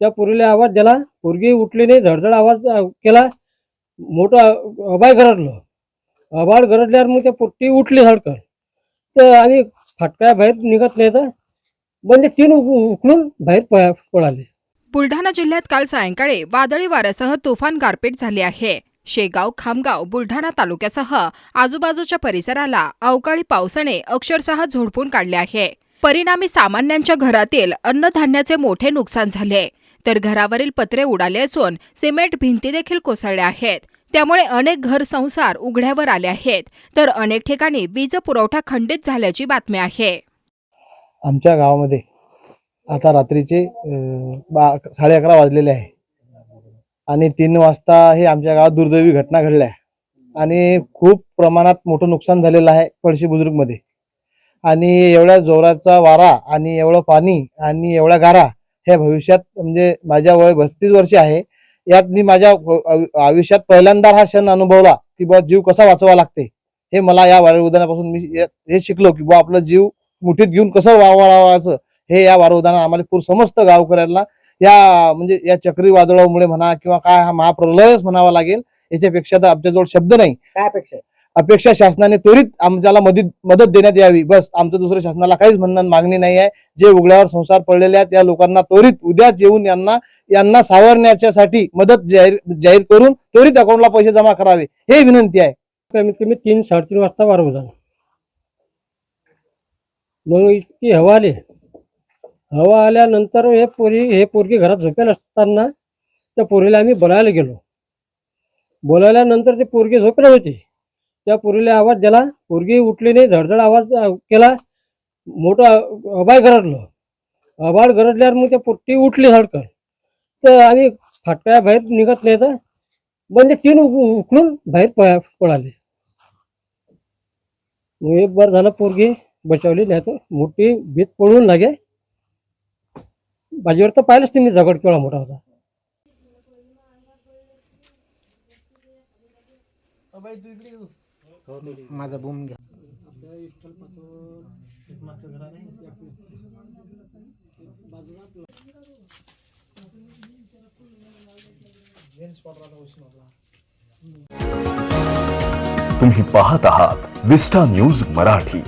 त्या पोरीला आवाज दिला. पोरगी उठली नाही धडधड आवाज केला. मोठं अबाय गरजलं. अबाड गरजल्यावर मग त्या पोट्टी उठली धडकन तर आम्ही फाटकाय बाहेर निघत नाही तर म्हणजे तीन उकळून बाहेर पळाले. बुलढाणा जिल्ह्यात काल सायंकाळी वादळी वाऱ्यासह तुफान गारपीट झाली आहे. शेगाव खामगाव बुलढाणा तालुक्यासह आजूबाजूच्या परिसराला अवकाळी पावसाने अक्षरशः झोडपून काढले आहे. परिणामी सामान्यांच्या घरातील अन्नधान्याचे मोठे नुकसान झाले. तर घरावरील पत्रे उडाले असून सिमेंट भिंती देखील कोसळल्या आहेत. त्यामुळे अनेक घर संसार उघड्यावर आले आहेत. तर अनेक ठिकाणी वीज पुरवठा खंडित झाल्याची बातमी आहे. आमच्या गावामध्ये आता रात्रीचे बा साडे अकरा वाजलेले आहे. आणि तीन वाजता हे आमच्या गावात दुर्दैवी घटना घडल्या आहे. आणि खूप प्रमाणात मोठं नुकसान झालेलं आहे पळशी बुजुर्गमध्ये. आणि एवढ्या जोराचा वारा आणि एवढं पाणी आणि एवढा गारा हे भविष्यात म्हणजे माझ्या वय बत्तीस वर्ष आहे. यात मी माझ्या आयुष्यात पहिल्यांदा हा क्षण अनुभवला की बा जीव कसा वाचवा लागते. हे मला या वारे उदाहरणापासून मी हे शिकलो की बा आपला जीव मुठीत घेऊन कसं वावरावायचं हे या वारवदाना आम्हाला पूर समस्त गावकऱ्यांना या म्हणजे या चक्रीवादळामुळे म्हणा किंवा काय हा महाप्रलयच म्हणावा लागेल याच्यापेक्षा तर आमच्याजवळ शब्द नाही. काय अपेक्षा अपेक्षा शासनाने त्वरित आमच्याला मदत मदत देण्यात यावी. बस आमचं दुसरं शासनाला काहीच म्हणणं मागणी नाही आहे. जे उघड्यावर संसार पडलेले आहेत त्या लोकांना त्वरित उद्याच येऊन यांना यांना सावरण्याच्यासाठी मदत जाहीर जाहीर करून त्वरित अकाउंटला पैसे जमा करावे हे विनंती आहे. कमीत कमी तीन साडेतीन वाजता वारं झालं. मग इतकी हवा आली. हवा आल्यानंतर हे पोरी हे पोरगी घरात झोपेल असताना त्या पोरीला आम्ही बोलायला गेलो. बोलायल्यानंतर ती पोरगी झोपेल होती. त्या पोरीला आवाज दिला. पोरगी उठली नाही धडधड आवाज केला. मोठं अबाय गरजलं. अबाड गरजल्यावर मग त्या पोट्टी उठली धडकन तर आम्ही फाटक्या बाहेर निघत नाही तर म्हणजे टीन उकळून बाहेर पळाले. मग एक बार झालं पोरगी बचावली नाही तर मोठी भीत पळून लागे. बाजीवर तर पाहिलंच तुम्ही झगड केवढा मोठा होता. माझा बूम घ्या. तुम्ही पाहत आहात विस्टा न्यूज़ मराठी.